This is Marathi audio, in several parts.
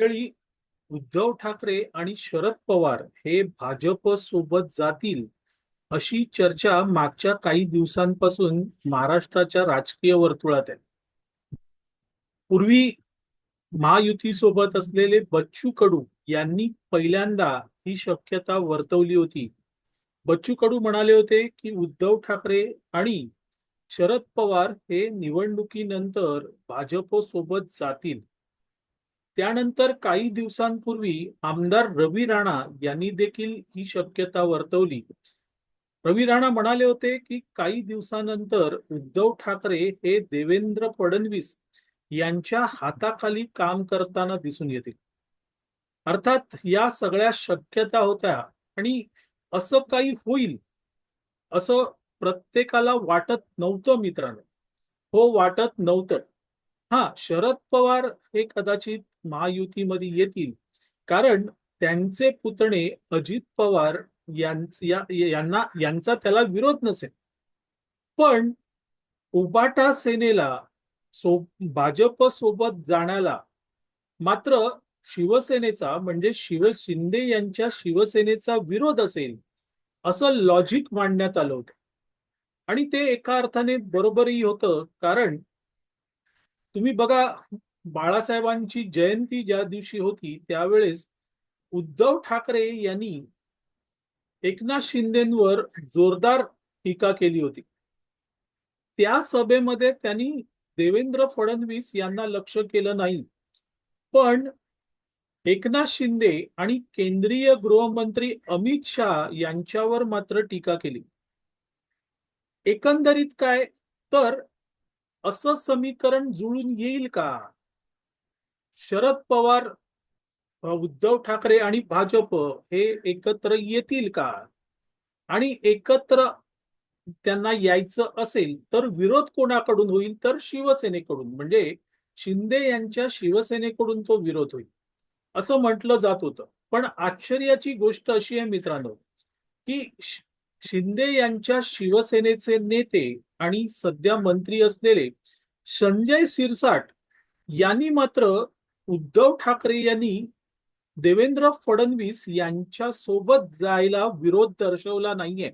मंडळी उद्धव ठाकरे आणि शरद पवार हे भाजप सोबत जातील अशी चर्चा मागच्या काही दिवसांपासून महाराष्ट्राच्या राजकीय वर्तुळात आहे. पूर्वी महायुती सोबत असलेले बच्चू कडू यांनी पहिल्यांदा ही शक्यता वर्तवली होती. बच्चू कडू म्हणाले होते की उद्धव ठाकरे आणि शरद पवार हे निवडणुकीनंतर भाजप सोबत जातील. त्यानंतर काही दिवसांपूर्वी आमदार रवी राणा यांनी देखील ही शक्यता वर्तवली. रवी राणा म्हणाले होते की काही दिवसानंतर उद्धव ठाकरे हे देवेंद्र फडणवीस यांच्या हाताखाली काम करताना दिसून येतील. अर्थात या सगळ्या शक्यता होत्या आणि असं काही होईल असं प्रत्येकाला वाटत नव्हतं मित्रांनो. हो वाटत नव्हतं. हा शरद पवार हे कदाचित महायुतीमध्ये येतील. कारण त्यांचे पुतणे अजित पवार यांना यांचा त्याला विरोध नसेल. पण उबाटा सेनेला सो भाजप सोबत जाण्याला मात्र शिवसेनेचा म्हणजे शिव शिंदे यांच्या शिवसेनेचा विरोध असेल असं लॉजिक मांडण्यात आलं होतं. आणि ते एका अर्थाने बरोबरही होतं. कारण तुम्ही बघा बाळासाहेबांची जयंती ज्या दिवशी होती त्यावेळेस उद्धव ठाकरे यांनी एकनाथ शिंदेवर जोरदार टीका केली होती. त्या सभेमध्ये त्यांनी देवेंद्र फडणवीस यांना लक्ष केलं नाही. पण एकनाथ शिंदे आणि केंद्रीय गृहमंत्री अमित शहा यांच्यावर मात्र टीका केली. एकंदरीत काय? तर असं समीकरण जुळून येईल का? शरद पवार उद्धव ठाकरे आणि भाजप हे एकत्र येतील का? आणि एकत्र त्यांना यायचं असेल तर विरोध कोणाकडून होईल? तर शिवसेनेकडून. म्हणजे शिंदे यांच्या शिवसेनेकडून तो विरोध होईल. असं म्हटलं जात होतं. पण आश्चर्याची गोष्ट अशी आहे मित्रांनो की शिंदे यांच्या शिवसेनेचे नेते आणि सध्या मंत्री असलेले संजय सिरसाट यांनी मात्र उद्धव ठाकरे यांनी देवेंद्र फडणवीस यांच्या सोबत जायला विरोध दर्शवला नाहीये.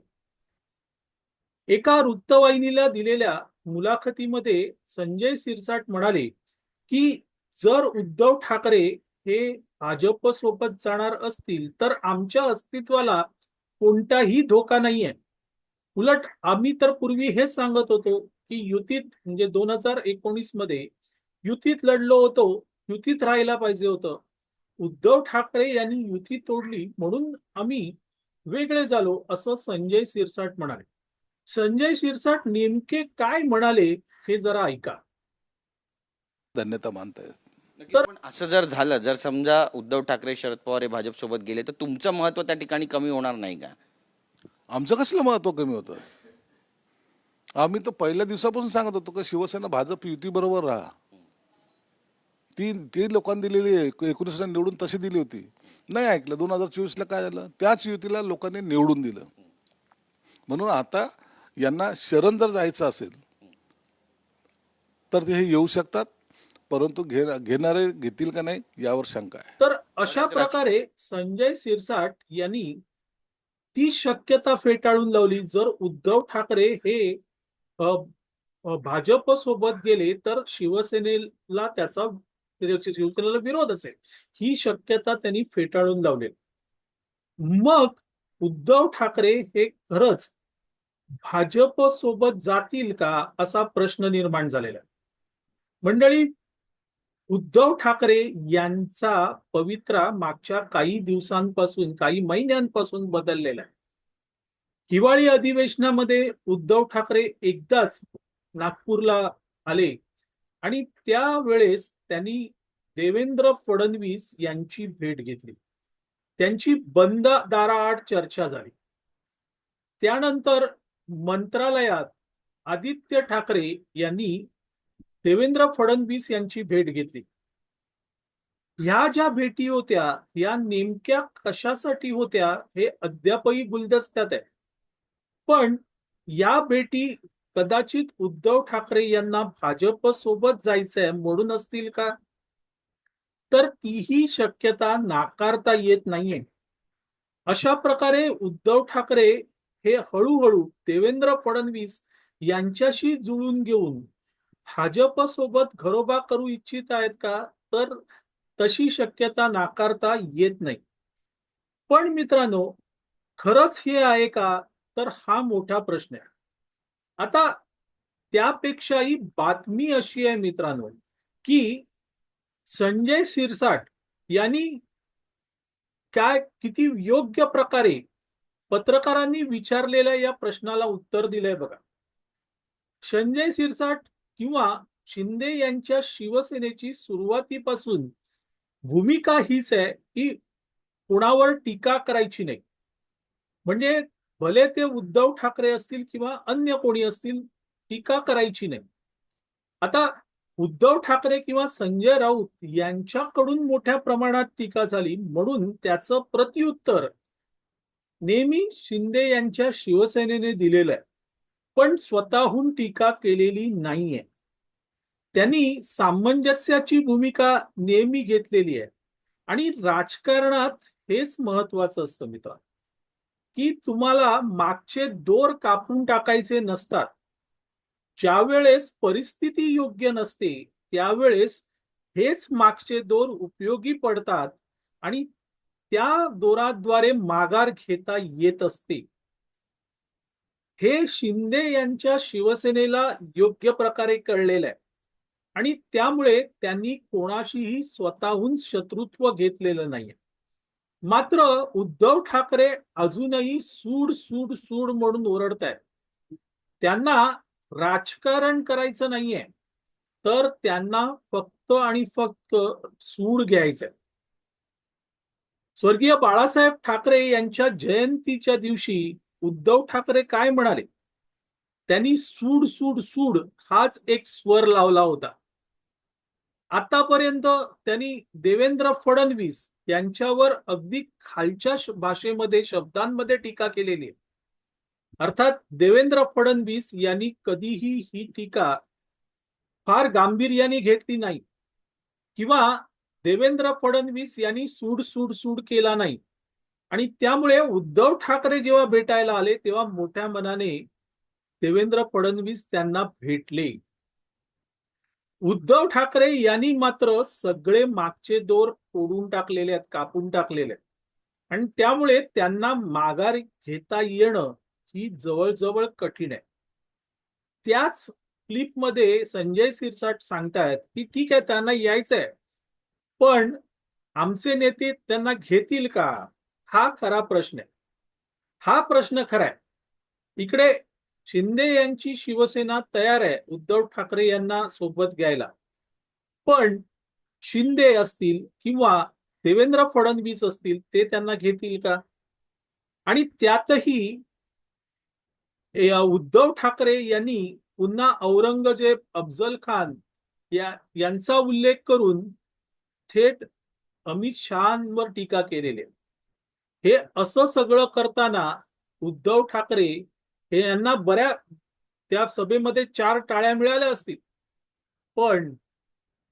एका वृत्तवाहिनीला दिलेल्या मुलाखतीमध्ये संजय सिरसाट म्हणाले की जर उद्धव ठाकरे हे भाजप सोबत जाणार असतील तर आमच्या अस्तित्वाला कोणताही धोका नाहीये. उलट आम्ही तर पूर्वी हेच सांगत होतो की युतीत म्हणजे दोन हजार एकोणीसमध्ये युतीत लढलो होतो युतीत राहायला पाहिजे होतं. उद्धव ठाकरे यांनी युती तोडली म्हणून आम्ही वेगळे झालो असं संजय सिरसाट म्हणाले. संजय सिरसाट नेमके काय म्हणाले हे जरा ऐका. धन्यता नक्कीच. पण असं जर झालं जर समजा उद्धव ठाकरे शरद पवार हे भाजप सोबत गेले तर तुमचं महत्त्व त्या ठिकाणी कमी होणार नाही का? आमचं कसलं महत्त्व कमी होतं? आम्ही तर पहिल्या दिवसापासून सांगत होतो की शिवसेना भाजप युती बरोबर राहा. ती ती लोकांनी दिलेली एकोणीसला निवडून तशी दिली होती. नाही ऐकलं. दोन हजार चोवीसला काय झालं? त्याच युतीला लोकांनी निवडून दिलं. म्हणून आता यांना शरण जर जायचं असेल तर ते हे येऊ शकतात. परंतु घे घेणारे घेतील का नाही यावर शंका आहे. तर अशा प्रकारे संजय सिरसाट यांनी ती शक्यता फेटाळून लावली. जर उद्धव ठाकरे हे भाजप सोबत गेले तर शिवसेनेला त्याचा शिवसेनेला विरोध असेल ही शक्यता त्यांनी फेटाळून लावली मग उद्धव ठाकरे हे खरंच भाजप सोबत जातील का असा प्रश्न निर्माण झालेला आहे. मंडळी उद्धव ठाकरे यांचा पवित्रा मागच्या काही दिवसांपासून काही महिन्यांपासून बदललेला आहे हिवाळी अधिवेशनामध्ये उद्धव ठाकरे एकदाच नागपूरला आले आणि त्यावेळेस त्यांनी देवेंद्र फडणवीस यांची भेट घेतली. त्यांची बंद दाराआड चर्चा झाली. त्यानंतर मंत्रालयात आदित्य ठाकरे यांनी देवेंद्र फडणवीस यांची भेट घेतली. ह्या ज्या भेटी होत्या या नेमक्या कशासाठी होत्या हे अद्यापही गुलदस्त्यात आहे पण या भेटी कदाचित उद्धव ठाकरे यांना भाजप सोबत जायचंय म्हणून असतील का? तर तीही शक्यता नाकारता येत नाहीये. अशा प्रकारे उद्धव ठाकरे हे हळूहळू देवेंद्र फडणवीस यांच्याशी जुळून घेऊन भाजप सोबत घरोबा करू इच्छित आहेत का? तर तशी शक्यता नाकारता येत नाही. पण मित्रांनो खरंच हे आहे का? तर हा मोठा प्रश्न आहे. आता त्यापेक्षाही बातमी अशी आहे मित्रांनो की संजय सिरसाट यांनी काय किती योग्य प्रकारे पत्रकारांनी विचारलेल्या या प्रश्नाला उत्तर दिलंय बघा. संजय सिरसाट किंवा शिंदे यांच्या शिवसेनेची सुरुवातीपासून भूमिका हीच आहे की कुणावर टीका करायची नाही. म्हणजे भले ते उद्धव ठाकरे असतील किंवा अन्य कोणी असतील टीका करायची नाही. आता उद्धव ठाकरे किंवा संजय राऊत यांच्याकडून मोठ्या प्रमाणात टीका झाली म्हणून त्याचं प्रत्युत्तर नेहमी शिंदे यांच्या शिवसेनेने दिलेलं आहे. पण स्वतःहून टीका केलेली नाहीये. त्यांनी सामंजस्याची भूमिका नेहमी घेतलेली आहे. आणि राजकारणात हेच महत्वाचं असतं मित्र की तुम्हाला मागचे दोर कापून टाकायचे नसतात. ज्या वेळेस परिस्थिती योग्य नसते त्यावेळेस हेच मागचे दोर उपयोगी पडतात आणि त्या दोराद्वारे माघार घेता येत असते. हे शिंदे यांच्या शिवसेनेला योग्य प्रकारे कळलेलं आहे आणि त्यामुळे त्यांनी कोणाशीही स्वतःहून शत्रुत्व घेतलेलं नाहीये. मात्र उद्धव ठाकरे अजूनही सूड सूड सूड म्हणून ओरडत आहेत त्यांना राजकारण करायचं नाहीये. तर त्यांना फक्त आणि फक्त सूड घ्यायचंय. स्वर्गीय बाळासाहेब ठाकरे यांच्या जयंतीच्या दिवशी उद्धव ठाकरे काय म्हणाले? त्यांनी सूड सूड सूड हाच एक स्वर लावला होता. आतापर्यंत त्यांनी देवेंद्र फडणवीस यांच्यावर अगदी खालच्या भाषेमध्ये शब्दांमध्ये टीका केलेली आहे. अर्थात देवेंद्र फडणवीस यांनी कधीही ही टीका फार गांभीर्याने घेतली नाही. किंवा देवेंद्र फडणवीस यांनी सूड सूड सूड केला नाही. आणि त्यामुळे उद्धव ठाकरे जेव्हा भेटायला आले तेव्हा मोठ्या मनाने देवेंद्र फडणवीस त्यांना भेटले. उद्धव ठाकरे यांनी मात्र सगळे मागचे दोर तोडून टाकलेले आहेत कापून टाकलेले आहेत. आणि त्यामुळे त्यांना माघार घेता येणं ही जवळजवळ कठीण आहे. त्याच क्लिपमध्ये संजय सिरसाट सांगतायत की ठीक आहे त्यांना यायचंय पण आमचे नेते त्यांना घेतील का? हा खरा प्रश्न आहे. हा प्रश्न खरा आहे. इकडे शिंदे यांची शिवसेना तयार आहे उद्धव ठाकरे यांना सोबत घ्यायला. पण शिंदे असतील किंवा देवेंद्र फडणवीस असतील ते त्यांना घेतील का? आणि त्यातही उद्धव ठाकरे यांनी पुन्हा औरंगजेब अफजल खान या यांचा उल्लेख करून थेट अमित शहांवर टीका केलेली आहे. हे असं सगळं करताना उद्धव ठाकरे हे यांना बऱ्या त्या सभेमध्ये चार टाळ्या मिळाल्या असतील पण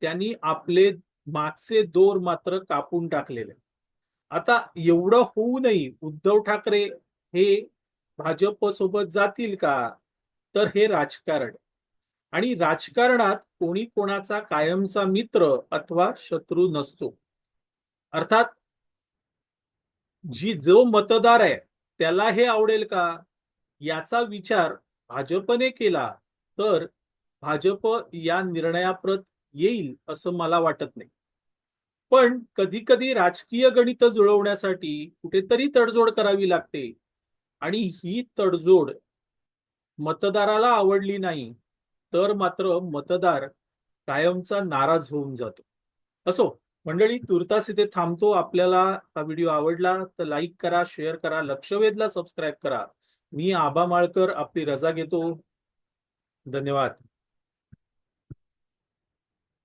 त्यांनी आपले मागचे दोर मात्र कापून टाकलेले आता एवढं होऊ नये उद्धव ठाकरे हे भाजप सोबत जातील का? तर हे राजकारण. आणि राजकारणात कोणी कोणाचा कायमचा मित्र अथवा शत्रू नसतो. अर्थात जी जो मतदार आहे त्याला हे आवडेल का? याचा विचार भाजपने केला तर भाजप या निर्णयाप्रत येईल असं मला वाटत नाही. पण कधी कधी राजकीय गणित जुळवण्यासाठी कुठेतरी तडजोड करावी लागते. आणि ही तडजोड मतदाराला आवडली नाही तर मात्र मतदार कायमचा नाराज होऊन जातो. असो मंडळी तुर्तास इथे थांबतो. आपल्याला हा व्हिडिओ आवडला तर लाईक करा शेअर करा लक्षवेधला सबस्क्राईब करा. मी आबा माळकर आपली रजा घेतो. धन्यवाद.